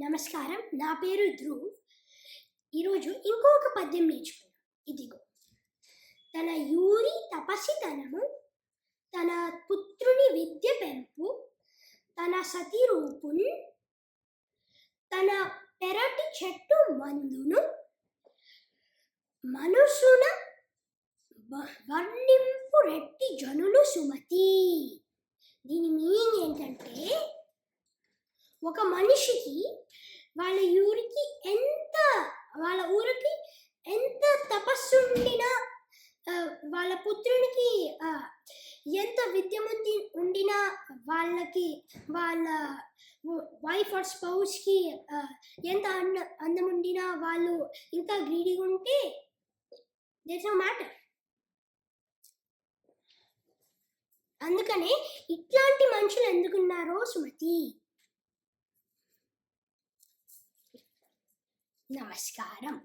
నమస్కారం. నా పేరు ధ్రువ్. ఈరోజు ఇంకొక పద్యం నేర్చుకున్నాం ఇదిగో. తన యూరి తపసితనము తన పుత్రుని విద్య పెంపు తన సతీ రూపున్ తన పెరటి చెట్టు మందును మనసున వర్ణింపు రెట్టి జనులు సుమతి. ఒక మనిషికి వాళ్ళ ఊరికి ఎంత వాళ్ళ ఊరికి ఎంత తపస్సు ఉండినా వాళ్ళ పుత్రునికి ఎంత విద్యముంది ఉండినా వాళ్ళకి వాళ్ళ వైఫ్ ఆర్ స్పౌస్కి ఎంత అన్న అందం ఉండినా వాళ్ళు ఇంకా గ్రీడీగా ఉంటే దేస్ నో మ్యాటర్ అందుకనే ఇట్లాంటి మనుషులు ఎందుకున్నారో సుమతి? నమస్కారం